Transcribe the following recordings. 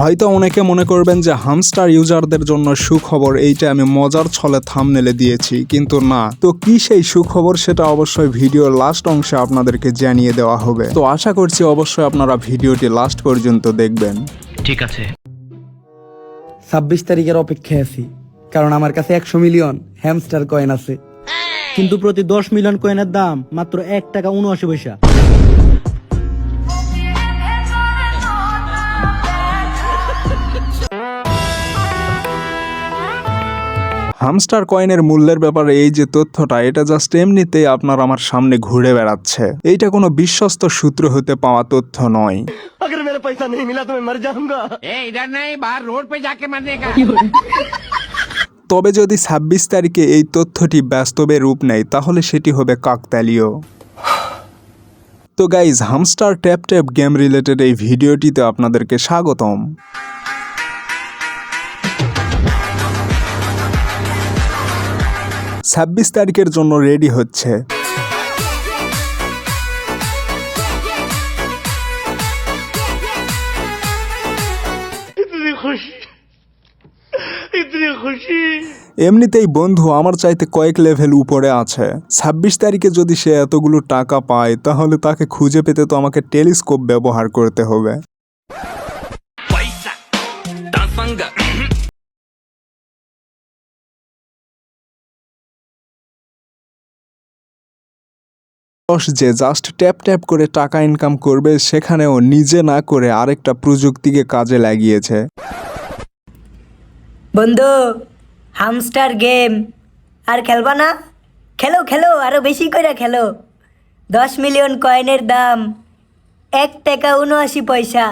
হয়তো অনেকে মনে করবেন যে হামস্টার ইউজারদের জন্য সুখবর এইটা আমি মজার ছলে থামনেলে দিয়েছি কিন্তু না। তো কি সেই সুখবর সেটা অবশ্যই ভিডিওর লাস্ট অংশে আপনাদেরকে জানিয়ে দেওয়া হবে। তো আশা করছি অবশ্যই আপনারা ভিডিওটি লাস্ট পর্যন্ত দেখবেন। ঠিক আছে। ছাব্বিশ তারিখের অপেক্ষায় আছি কারণ আমার কাছে একশো মিলিয়ন হ্যামস্টার কয়েন আছে। কিন্তু প্রতি দশ মিলিয়ন কয়েনের দাম মাত্র এক টাকা উনআশি পয়সা। হামস্টার কয়েনের মূল্যের ব্যাপারে এই যে তথ্যটা এটা জাস্ট এমনিতেই আপনার আমার সামনে ঘুরে বেড়াচ্ছে এইটা কোনো বিশ্বস্ত সূত্র হতে পাওয়া তথ্য নয় ए इधर नहीं बाहर रोड पे जाके मरने का তবে যদি ছাব্বিশ তারিখে এই তথ্যটি বাস্তবে রূপ নেয় তাহলে সেটি হবে কাকতালীয় তো guys hamster tap tap game related এই ভিডিওটিতে আপনাদেরকে স্বাগতম ছাব্বিশ তারিখের জন্য রেডি হচ্ছে। এমনিতেই বন্ধু আমার চাইতে কয়েক লেভেল উপরে আছে। ছাব্বিশ তারিখে যদি সে এতগুলো টাকা পায় তাহলে তাকে খুঁজে পেতে তো আমাকে টেলিস্কোপ ব্যবহার করতে হবে। যে জাস্ট ট্যাপ ট্যাপ করে টাকা ইনকাম করবে সেখানেও নিজে না করে আরেকটা প্রযুক্তিকে কাজে লাগিয়েছে। বন্ধু হামস্টার গেম আর খেলবা না? খেলো খেলো আরও বেশি করে খেলো। দশ মিলিয়ন কয়েনের দাম এক টাকা উনআশি পয়সা।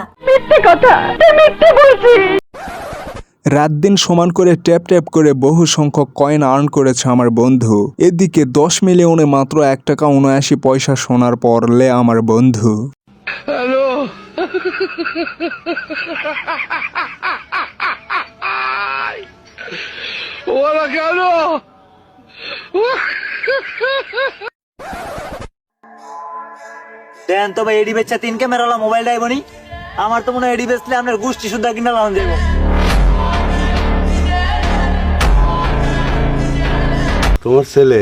রাত দিন সমান করে ট্যাপ ট্যাপ করে বহু সংখ্যক কয়েন আর্ন করেছে আমার বন্ধু। এদিকে দশ মিলিয়নে মাত্র এক টাকা উনআশি পয়সা শোনার পর লে আমার বন্ধু। দেন তো ভাই এডি বেচা তিন ক্যামেরা মোবাইল ডাইবনি আমার তো মনে হয় এডি বেচলে আপনার গোষ্ঠী সুদ্ধা কিনা লাগান যাব তোমার ছেলে?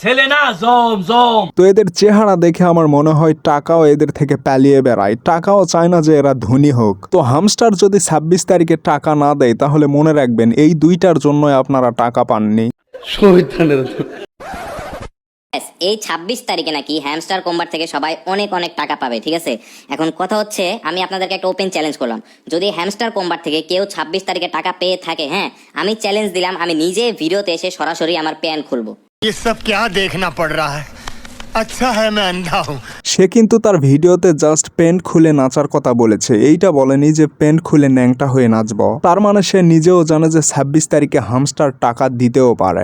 ছেলে না জম জম। তো এদের চেহারা দেখে আমার মনে হয় টাকাও এদের থেকে পালিয়ে বেড়ায়। টাকাও চায় না যে এরা ধনী হোক। তো হামস্টার যদি ছাব্বিশ তারিখে টাকা না দেয় তাহলে মনে রাখবেন এই দুইটার জন্যই আপনারা টাকা পাননি। Yes, এই ছাব্বিশ তারিখে নাকি হ্যামস্টার কোম্বার থেকে সবাই অনেক অনেক টাকা পাবে ঠিক আছে এখন কথা হচ্ছে আমি আপনাদেরকে একটা ওপেন চ্যালেঞ্জ করলাম যদি হ্যামস্টার কোম্বার থেকে কেউ ছাব্বিশ তারিখে টাকা পেয়ে থাকে হ্যাঁ আমি চ্যালেঞ্জ দিলাম আমি নিজে ভিডিওতে এসে সরাসরি আমার প্যান খুলবো ये सब क्या देखना पड़ रहा है अच्छा है मैं अंधा हूँ সে কিন্তু তার ভিডিওতে জাস্ট প্যান্ট খুলে নাচার কথা বলেছে এইটা বলেনি যে প্যান্ট খুলে ন্যাংটা হয়ে নাচব তার মানে সে নিজেও জানে যে ছাব্বিশ তারিখে হামস্টার টাকা দিতেও পারে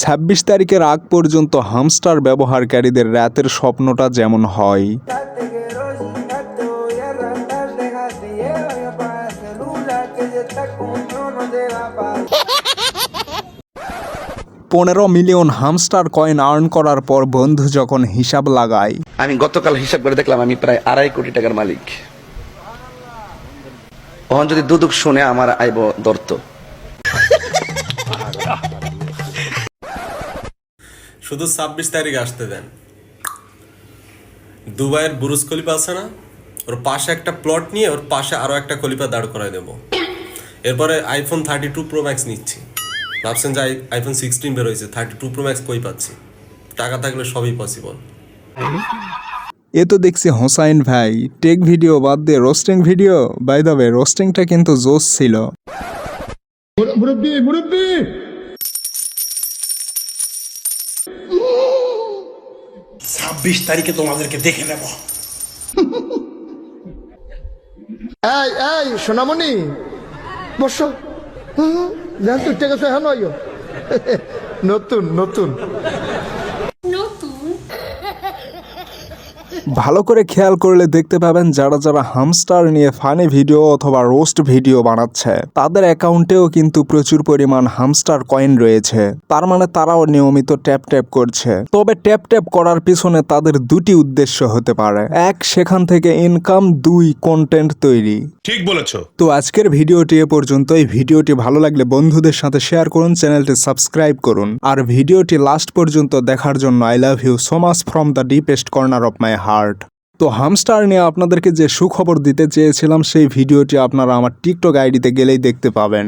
ছাব্বিশ তারিখের আগ পর্যন্ত হামস্টার ব্যবহারকারীদের রাতের স্বপ্নটা যেমন হয়। পনেরো মিলিয়ন হামস্টার কয়েন আর্ন করার পর বন্ধু যখন হিসাব লাগায়। আমি গতকাল হিসাব করে দেখলাম আমি প্রায় আড়াই কোটি টাকার মালিক। ওখান যদি দুদুক শুনে আমার আইব দর্ত শুধু ছাব্বিশ তারিখ আসতে দেন। দুবাইয়ের বুরুজ খলিফা আছে না? ওর পাশে একটা প্লট নিয়ে ওর পাশে আরও একটা খলিফা দাঁড় করাই দেবো। এরপরে iPhone thirty two pro max নিচ্ছি। ভাবছেন যে আইফোন সিক্সটিন বের হয়েছে থার্টি টু প্রো ম্যাক্স কই পাচ্ছি? টাকা থাকলে সবই পসিবল এ তো দেখছি হোসাইন ভাই টেক ভিডিও বাদ দিয়ে roasting video by the way রোস্টিংটা কিন্তু জোস ছিল। বিশ তারিখে তোমাদেরকে দেখে নেব এই এই সোনামণি বস দেখেন তুই ঠিক টেকেছো হ্যাঁ নতুন নতুন ভালো করে খেয়াল করলে দেখতে পাবেন যারা যারা হামস্টার নিয়ে ফানি ভিডিও অথবা রোস্ট ভিডিও বানাচ্ছে, তাদের অ্যাকাউন্টেও কিন্তু প্রচুর পরিমাণ হামস্টার কয়েন রয়েছে। তার মানে তারাও নিয়মিত ট্যাপ ট্যাপ করছে। তবে ট্যাপ ট্যাপ করার পিছনে তাদের দুটি উদ্দেশ্য হতে পারে। এক, সেখান থেকে ইনকাম দুই কন্টেন্ট তৈরি। ঠিক বলেছ। তো আজকের ভিডিওটি এ পর্যন্ত এই ভিডিওটি ভালো লাগলে বন্ধুদের সাথে শেয়ার করুন, চ্যানেলটি সাবস্ক্রাইব করুন। আর ভিডিওটি লাস্ট পর্যন্ত দেখার জন্য I love you so much from the deepest corner of my heart. তো হামস্টার নিয়ে আপনাদেরকে যে সুখবর দিতে চেয়েছিলাম, সেই ভিডিওটি আপনারা আমার টিকটক আইডিতে গেলেই দেখতে পাবেন।